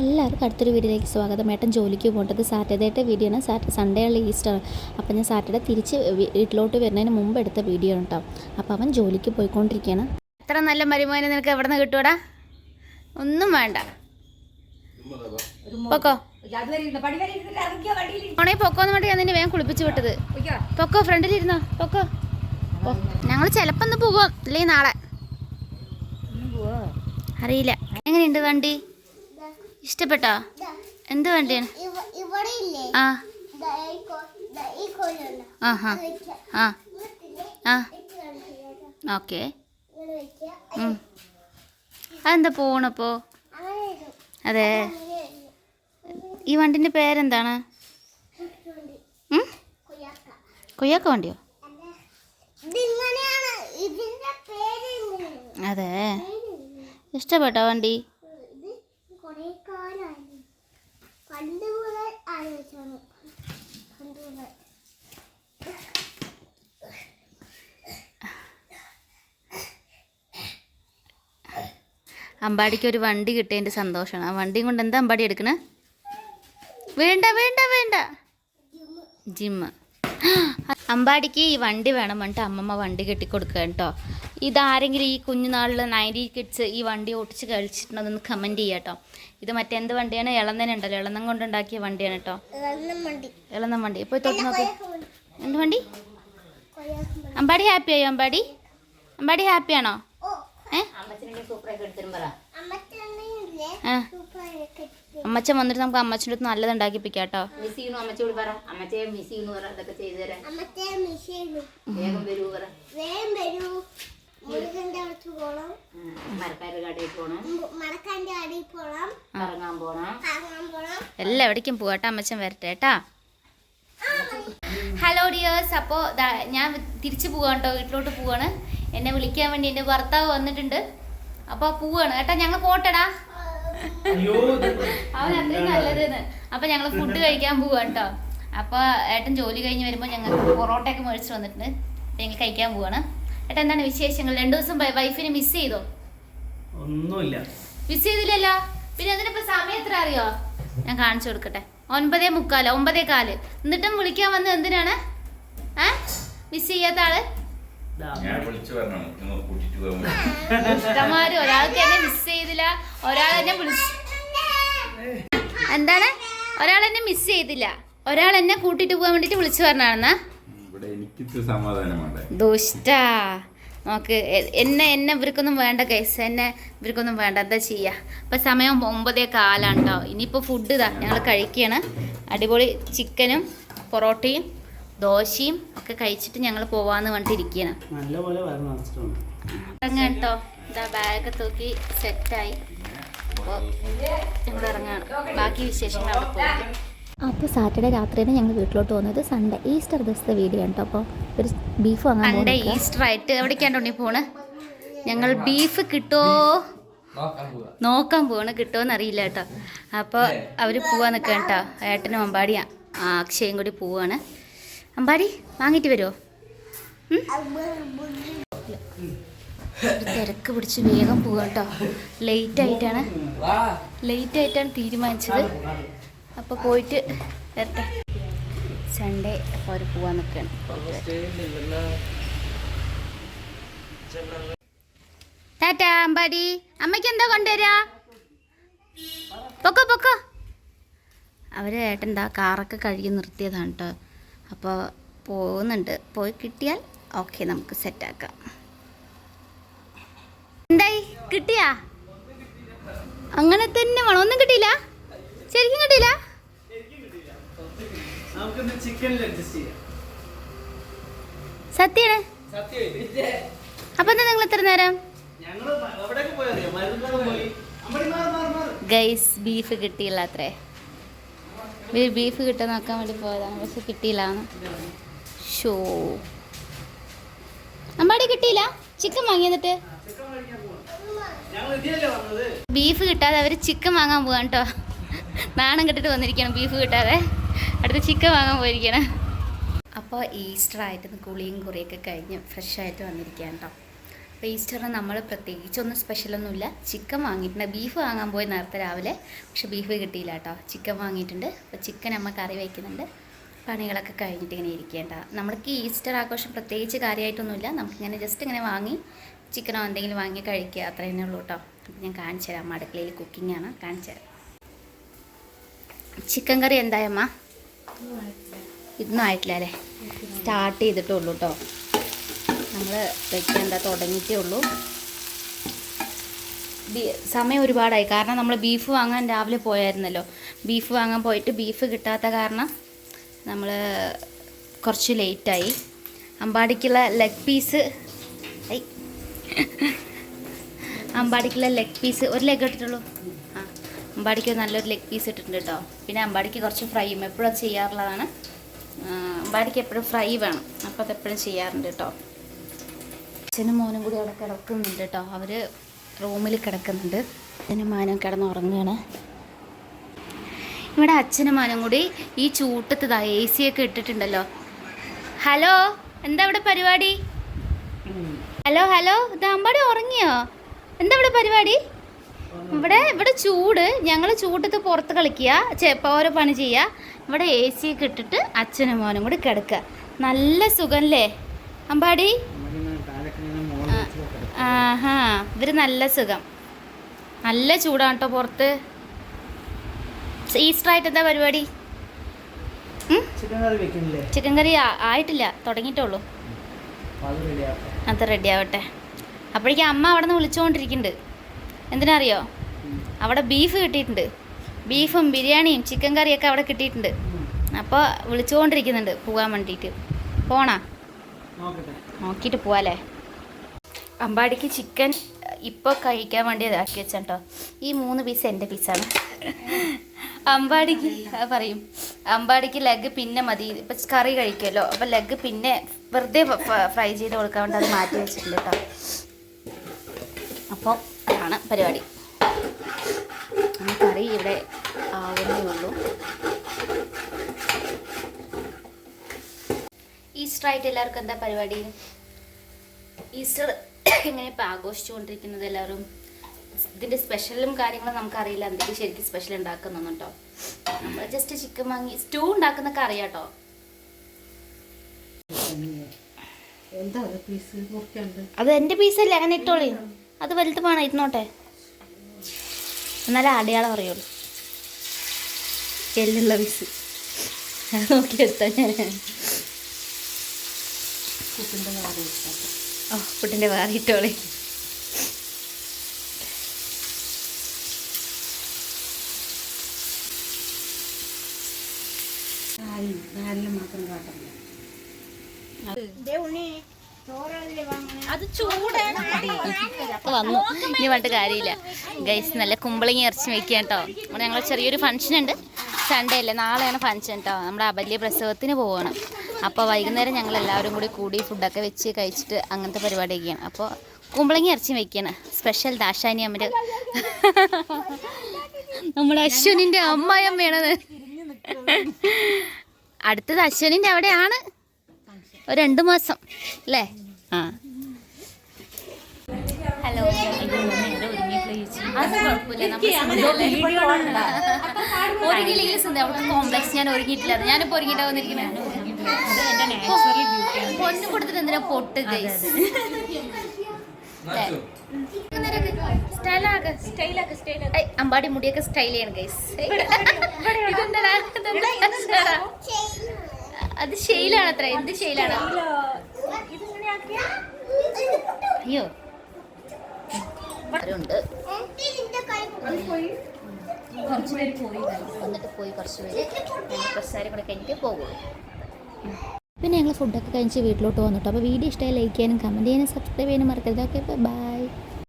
എല്ലാവർക്കും അടുത്തൊരു വീഡിയോയിലേക്ക് സ്വാഗതം. ഏട്ടൻ ജോലിക്ക് പോകേണ്ടത് സാറ്റർഡേത്തെ വീഡിയോ ആണ്. സാറ്റർ സൺഡേ ഉള്ള ഈസ്റ്റർ. അപ്പോൾ ഞാൻ സാറ്റർഡേ തിരിച്ച് വീട്ടിലോട്ട് വരുന്നതിന് മുമ്പ് എടുത്ത വീഡിയോ ആണ് കേട്ടോ അപ്പോൾ അവൻ ജോലിക്ക് പോയിക്കൊണ്ടിരിക്കുകയാണ്. എത്ര നല്ല മരുമോനെ നിനക്ക് എവിടെ നിന്ന് കിട്ടൂടാ? ഒന്നും വേണ്ട. പൊക്കോ. ഓണേ പൊക്കോന്ന് വേണ്ടി ഞാൻ നിന്നെ വേഗം കുളിപ്പിച്ച് വിട്ടത്. പൊക്കോ ഫ്രണ്ടിലിരുന്നോ? പൊക്കോ. ഞങ്ങൾ ചിലപ്പോൾ ഒന്ന് പോകും അല്ലെങ്കിൽ നാളെ. അറിയില്ല. എങ്ങനെയുണ്ട് വണ്ടി? ഇഷ്ടപ്പെട്ടോ? എന്ത് വണ്ടിയാണ് ആ. ആ. ഹാ ആ. ആ ഓക്കെ. അതെന്താ പോണപ്പോ അതെ. ഈ വണ്ടിന്റെ പേരെന്താണ്? കൊയ്യാക്ക വണ്ടിയോ? അതെ. ഇഷ്ടപ്പെട്ടോ വണ്ടി? അമ്പാടിക്ക് ഒരു വണ്ടി കിട്ടിയതിന്റെ സന്തോഷമാണ്. ആ വണ്ടിയും കൊണ്ട് എന്താ അമ്പാടി എടുക്കണേ? വേണ്ട വേണ്ട വേണ്ട. ജിമ്മ് അമ്പാടിക്ക് ഈ വണ്ടി വേണം പറഞ്ഞിട്ട് അമ്മമ്മ വണ്ടി കെട്ടിക്കൊടുക്കുക കേട്ടോ ഇതാരെങ്കിലും ഈ കുഞ്ഞുനാളിൽ നയന്റി കിഡ്സ് ഈ വണ്ടി ഓടിച്ച് കഴിച്ചിട്ടുണ്ടെന്ന് കമന്റ് ചെയ്യുക കേട്ടോ ഇത് മറ്റെന്ത് വണ്ടിയാണ്? ഇളന്നനെ ഉണ്ടല്ലോ. ഇളന്നം കൊണ്ടുണ്ടാക്കിയ വണ്ടിയാണ് കേട്ടോ ഇളന്ന വണ്ടി. പോയി തൊട്ട് നോക്ക്. എന്ത് വണ്ടി? അമ്പാടി ഹാപ്പിയായോ അമ്പാടി? അമ്പാടി ഹാപ്പിയാണോ അമ്മച്ചൻ വന്നിട്ട് നമുക്ക് അമ്മച്ചന്റെ അടുത്ത് നല്ലത് ഉണ്ടാക്കിപ്പിക്കാം കേട്ടോ മിസ് ചെയ്യണു പറ. അമ്മച്ചയെ മിസ് ചെയ്യണു പറ. ഇതൊക്കെ ചെയ്തു തരാൻ. അമ്മത്തെ മിഷേലും വേഗം വരൂ പറ. വേഗം വരൂ. മുരുകന്റെ അടുത്ത് പോണം. മരക്കാരുടെ പോണം. മു- മടക്കാന്റെ പോണം. കറങ്ങാൻ പോണം. കറങ്ങാൻ പോണം. എല്ലാം എവിടേക്കും പോവാട്ടോ അമ്മച്ചൻ വരട്ടെ കേട്ടാ ഹലോ ഡിയേഴ്സ് അപ്പോൾ ഞാൻ തിരിച്ചു പോവാണ് കേട്ടോ വീട്ടിലോട്ട് പോവാണ്. എന്നെ വിളിക്കാൻ വേണ്ടി എന്റെ ഭർത്താവ് വന്നിട്ടുണ്ട്. അപ്പൊ പോവാണ്. ഏട്ടാ ഞങ്ങൾ പോട്ടടാ. അവൻ അത്രയും നല്ലതെന്ന്. അപ്പൊ ഞങ്ങൾ ഫുഡ് കഴിക്കാൻ പോവാണ് കേട്ടോ അപ്പൊ ഏട്ടൻ ജോലി കഴിഞ്ഞ് വരുമ്പോൾ ഞങ്ങൾക്ക് പൊറോട്ടയൊക്കെ മേടിച്ചു വന്നിട്ടുണ്ട്. ഞങ്ങൾ കഴിക്കാൻ പോവാണ്. ഏട്ടാ എന്താണ് വിശേഷങ്ങൾ? രണ്ടു ദിവസം വൈഫിനെ മിസ് ചെയ്തോ? ഒന്നുമില്ല. മിസ് ചെയ്തില്ലല്ലോ? പിന്നെ അതിനിപ്പോ സമയം എത്ര അറിയോ? ഞാൻ കാണിച്ചു കൊടുക്കട്ടെ. ഒൻപതേ മുക്കാൽ ഒമ്പതേ കാൽ. എന്നിട്ടും വിളിക്കാൻ വന്നത് എന്തിനാണ്? ഏ? മിസ് ചെയ്യാത്ത ആൾ? ഞാൻ വിളിച്ചു പറഞ്ഞു നിങ്ങൾ കൂട്ടിട്ട് പോകാൻ വേണ്ടി. ഇഷ്ടമാര് ഒരാൾക്ക് എന്നെ മിസ് ചെയ്തില്ല. ഒരാൾ എന്നെ വിളിച്ചു എന്താണ്? ഒരാൾ എന്നെ മിസ് ചെയ്തില്ല. ഒരാൾ എന്നെ കൂട്ടിട്ട് പോകാൻ വേണ്ടിട്ട് വിളിച്ചു പറഞ്ഞാണെന്നാ ദുഷ്ടാ. നോക്ക് എന്നെ എന്നെ ഇവർക്കൊന്നും വേണ്ട കേസ് എന്നെ ഇവർക്കൊന്നും വേണ്ട. എന്താ ചെയ്യാ? ഇപ്പം സമയം ഒമ്പതേ കാലാണ്ടോ. ഇനിയിപ്പോ ഇനിയിപ്പോൾ ഫുഡ് ഇതാ. ഞങ്ങൾ കഴിക്കുകയാണ് അടിപൊളി ചിക്കനും പൊറോട്ടയും ദോശയും ഒക്കെ കഴിച്ചിട്ട് ഞങ്ങൾ പോവാന്ന് പറഞ്ഞിട്ടിരിക്കണം ഇറങ്ങാം കേട്ടോ. ഇതാ ബാഗ് തൂക്കി സെറ്റായി അപ്പോൾ ഞങ്ങൾ ഇറങ്ങാണ്. ബാക്കി വിശേഷങ്ങൾ അവിടെ പോകും അപ്പോൾ സാറ്റർഡേ രാത്രിയാണ് ഞങ്ങൾ വീട്ടിലോട്ട് പോകുന്നത്. സൺഡേ ഈസ്റ്റർ ദിവസത്തെ വീഡിയോ ആണ് കേട്ടോ. അപ്പോൾ ഒരു ബീഫ് വാങ്ങാൻ പോകുന്നത് ഈസ്റ്റർ ആയിട്ട് എവിടേക്കാണ് ഉണ്ണി പോണ്? ഞങ്ങൾ ബീഫ് കിട്ടോ? നോക്കാൻ പോവാണ് കിട്ടുമോന്ന് അറിയില്ല കേട്ടോ. അപ്പോൾ അവർ പോവാൻ നിൽക്കാം കേട്ടോ. ഏട്ടനും ആ, അക്ഷയും കൂടി പോവാണ്. അമ്പാടി വാങ്ങിട്ട് വരുമോ തിരക്ക് പിടിച്ച് വേഗം പോകട്ടോ കേട്ടോ ലേറ്റ് ആയിട്ടാണ്. ലേറ്റ് ആയിട്ടാണ് തീരുമാനിച്ചത്. അപ്പോൾ പോയിട്ട് വരട്ടെ. സൺഡേ അപ്പോൾ അവർ പോവാൻ നിൽക്കുകയാണ് ടാറ്റ അമ്പാടി. അമ്മയ്ക്ക് എന്താ കൊണ്ടുവരാ? പൊക്കോ പൊക്കോ. അവരെ ഏട്ടൻ കാറൊക്കെ കഴുകി നിർത്തിയതാണ് കേട്ടോ അപ്പോൾ പോകുന്നുണ്ട്. പോയി കിട്ടിയാൽ ഓക്കെ നമുക്ക് സെറ്റാക്കാം എന്തായി? കിട്ടിയാ? അങ്ങനെ തന്നെ വേണം. ഒന്നും കിട്ടിയില്ല? ശരിക്കും കിട്ടിയില്ല? സത്യാണ്? അപ്പൊ എന്താ നിങ്ങൾ എത്ര നേരം? ഗൈസ് ബീഫ് കിട്ടിയില്ല അത്രേ. ബീഫ് കിട്ടാൻ നോക്കാൻ വേണ്ടി പോയതാണ്. പക്ഷെ കിട്ടിയില്ല ഷോ. അമ്പാടി കിട്ടിയില്ല? ചിക്കൻ വാങ്ങി എന്നിട്ട് ഞങ്ങൾ ഇതിയല്ലേ വന്നത് ബീഫ് കിട്ടാതെ അവർ ചിക്കൻ വാങ്ങാൻ പോവാൻ കേട്ടോ നാണം കെട്ടിട്ട് വന്നിരിക്കണം ബീഫ് കിട്ടാതെ. അടുത്ത് ചിക്കൻ വാങ്ങാൻ പോയിരിക്കണം. അപ്പോൾ ഈസ്റ്റർ ആയിട്ട് കുളിയും കുറിയൊക്കെ കഴിഞ്ഞ് ഫ്രഷ് ആയിട്ട് വന്നിരിക്കുകയാണ് കേട്ടോ അപ്പോൾ ഈസ്റ്ററിന് നമ്മൾ പ്രത്യേകിച്ചൊന്നും സ്പെഷ്യലൊന്നുമില്ല ചിക്കൻ വാങ്ങിയിട്ടുണ്ട്. ബീഫ് വാങ്ങാൻ പോയി നേരത്തെ രാവിലെ. പക്ഷെ ബീഫ് കിട്ടിയില്ല കേട്ടോ. ചിക്കൻ വാങ്ങിയിട്ടുണ്ട്. അപ്പോൾ ചിക്കൻ അമ്മ കറി വയ്ക്കുന്നുണ്ട് പണികളൊക്കെ കഴിഞ്ഞിട്ട് ഇങ്ങനെ ഇരിക്കേണ്ട നമ്മൾക്ക് ഈസ്റ്റർ ആഘോഷം പ്രത്യേകിച്ച് കാര്യമായിട്ടൊന്നുമില്ല. നമുക്കിങ്ങനെ ജസ്റ്റ് ഇങ്ങനെ വാങ്ങി ചിക്കനോ എന്തെങ്കിലും വാങ്ങി കഴിക്കുക. അത്ര തന്നെ ഉള്ളൂ കേട്ടോ. ഞാൻ കാണിച്ചു തരാം. അടുക്കളയിൽ കുക്കിംഗ് ആണ്. കാണിച്ചു തരാം. ചിക്കൻ കറി എന്തായമ്മ ഇതൊന്നും ആയിട്ടില്ല. അല്ലേ? സ്റ്റാർട്ട് ചെയ്തിട്ടുള്ളൂ കേട്ടോ. നമ്മൾ വെക്കേണ്ട തുടങ്ങിയിട്ടേ ഉള്ളൂ. ബി- സമയം ഒരുപാടായി. കാരണം നമ്മൾ ബീഫ് വാങ്ങാൻ രാവിലെ പോയായിരുന്നല്ലോ. ബീഫ് വാങ്ങാൻ പോയിട്ട് ബീഫ് കിട്ടാത്ത കാരണം നമ്മൾ കുറച്ച് ലേറ്റായി. അമ്പാടിക്കുള്ള ലെഗ് പീസ് ഐ അമ്പാടിക്കുള്ള ലെഗ് പീസ് ഒരു ലെഗ് ഇട്ടിട്ടുള്ളൂ. ആ അമ്പാടിക്ക് നല്ലൊരു ലെഗ് പീസ് ഇട്ടിട്ടുണ്ട് കേട്ടോ. പിന്നെ അമ്പാടിക്ക് കുറച്ച് ഫ്രൈയും. എപ്പോഴും ചെയ്യാറുള്ളതാണ്. അമ്പാടിക്ക് എപ്പോഴും ഫ്രൈ വേണം. അപ്പോൾ അതെപ്പോഴും ചെയ്യാറുണ്ട് കേട്ടോ. അച്ഛനും മോനും കൂടി അവിടെ കിടക്കുന്നുണ്ട് കേട്ടോ അവർ റൂമിൽ കിടക്കുന്നുണ്ട്. അച്ഛനും മാനും കിടന്ന് ഉറങ്ങുകയാണ് ഇവിടെ അച്ഛനും മാനും കൂടി ഈ ചൂട്ടത്തതാ എ സി ഒക്കെ ഇട്ടിട്ടുണ്ടല്ലോ. ഹലോ എന്താ ഇവിടെ പരിപാടി? ഹലോ ഹലോ ഇതാമ്പാടി ഉറങ്ങിയോ? എന്താ ഇവിടെ പരിപാടി? ഇവിടെ ഇവിടെ ചൂട്. ഞങ്ങൾ ചൂട്ടത്ത് പുറത്ത് കളിക്കുക. ചെപ്പോരോ പണി ചെയ്യുക. ഇവിടെ എ സി ഒക്കെ ഇട്ടിട്ട് അച്ഛനും മോനും കൂടി കിടക്കുക. നല്ല സുഖമല്ലേ അമ്പാടി? ആഹാ ഇവർ നല്ല സുഖം. നല്ല ചൂടാണ് കേട്ടോ പുറത്ത്. ഈസ്റ്റർ ആയിട്ട് എന്താ പരിപാടി? ചിക്കൻ കറി ആയിട്ടില്ല തുടങ്ങിയിട്ടുള്ളൂ അത് റെഡി ആവട്ടെ. അപ്പോഴേക്കും അമ്മ അവിടെ നിന്ന് വിളിച്ചുകൊണ്ടിരിക്കുന്നുണ്ട്. എന്തിനാ അറിയോ അവിടെ ബീഫ് കിട്ടിയിട്ടുണ്ട്. ബീഫും ബിരിയാണിയും ചിക്കൻ കറിയൊക്കെ അവിടെ കിട്ടിയിട്ടുണ്ട്. അപ്പോൾ വിളിച്ചുകൊണ്ടിരിക്കുന്നുണ്ട് പോകാൻ വേണ്ടിയിട്ട്. പോണാ? നോക്കട്ടെ. നോക്കിയിട്ട് പോവാല്ലേ? അമ്പാടിക്ക് ചിക്കൻ ഇപ്പോൾ കഴിക്കാൻ വേണ്ടി ഇതാക്കി വെച്ചോ ഈ മൂന്ന് പീസ് എന്റെ പീസാണ് അമ്പാടിക്ക് പറയും. അമ്പാടിക്ക് ലെഗ് പിന്നെ മതി. ഇപ്പം കറി കഴിക്കുമല്ലോ. അപ്പം ലെഗ് പിന്നെ വെറുതെ ഫ്രൈ ചെയ്ത് കൊടുക്കാൻ വേണ്ടി അത് മാറ്റി വെച്ചിട്ടുണ്ട് കേട്ടോ. അപ്പോൾ അതാണ് പരിപാടി. കറി ഇവിടെ ആവുന്നേ ഉള്ളൂ. ഈസ്റ്റർ ആയിട്ട് എല്ലാവർക്കും എന്താ പരിപാടി? ഈസ്റ്റർ എങ്ങനെ ഇപ്പം ആഘോഷിച്ചുകൊണ്ടിരിക്കുന്നത് എല്ലാവരും. ഇതിന്റെ സ്പെഷ്യലും കാര്യങ്ങളും നമുക്കറിയില്ല. എന്തൊക്കെ ശരിക്കും സ്പെഷ്യൽ ഉണ്ടാക്കുന്നുണ്ടോ നമ്മൾ ജസ്റ്റ് ചിക്കൻ വാങ്ങി സ്റ്റൂ ഉണ്ടാക്കുന്നൊക്കെ അറിയാം കേട്ടോ എന്താ പീസ് അല്ലേ അത് എന്റെ പീസല്ലേ അങ്ങനെ ഇട്ടോളി. അത് വലുത് വേണം ഇരുന്നോട്ടെ. എന്നാലേ അടയാളം അറിയുള്ളൂ. എല്ലുള്ള പീസ് നോക്കി നോക്കിയെടുത്താ ഞാൻ. ഓ ഫുഡിന്റെ വേറെ ഇട്ടോളി. അത് ചൂടാണ് വന്നു. ഇനി പറഞ്ഞിട്ട് കാര്യമില്ല. ഗൈസ് നല്ല കുമ്പളങ്ങി ഇറച്ചി വെക്കുക കേട്ടോ ഞങ്ങൾ ചെറിയൊരു ഫംഗ്ഷൻ ഉണ്ട്. സൺഡേ അല്ലേ? നാളെയാണ് ഫംഗ്ഷൻ കേട്ടോ നമ്മുടെ അബല്യ പ്രസവത്തിന് പോവാണ്. അപ്പോൾ വൈകുന്നേരം ഞങ്ങൾ എല്ലാവരും കൂടി കൂടി ഫുഡൊക്കെ വെച്ച് കഴിച്ചിട്ട് അങ്ങനത്തെ പരിപാടിയൊക്കെയാണ്. അപ്പോൾ കുമ്പളങ്ങി ഇറച്ചി വയ്ക്കുകയാണ് സ്പെഷ്യൽ ദാശാനി അമ്മര് നമ്മുടെ അശ്വനിന്റെ അമ്മായിയമ്മയാണത്. അടുത്തത് അശ്വനിന്റെ അവിടെയാണ്. ഒരു രണ്ട് മാസം അല്ലേ? ആ. ഹലോ ഒരുങ്ങിയില്ലെങ്കിൽ അവൾക്ക് കോംപ്ലക്സ് ഞാൻ ഒരുങ്ങിയിട്ടില്ല. പൊട്ട് അമ്പാടി മുടിയൊക്കെ സ്റ്റൈൽ ചെയ്യണം ഗൈസ് അത് ശൈലാണ് അത്ര എന്ത് ശൈലാണ് അയ്യോ ഉണ്ട് വന്നിട്ട് പോയി കുറച്ച് പേര് പ്രസാരം കൂടെ കഴിഞ്ഞിട്ട് പോകുള്ളൂ പിന്നെ ഞങ്ങൾ ഫുഡൊക്കെ കഴിച്ച് വീട്ടിലോട്ട് വന്നിട്ടു അപ്പോൾ വീഡിയോ ഇഷ്ടമായി ലൈക്ക് ചെയ്യാനും കമന്റ് ചെയ്യാനും സബ്സ്ക്രൈബ് ചെയ്യാനും മറക്കരുത്. Okay bye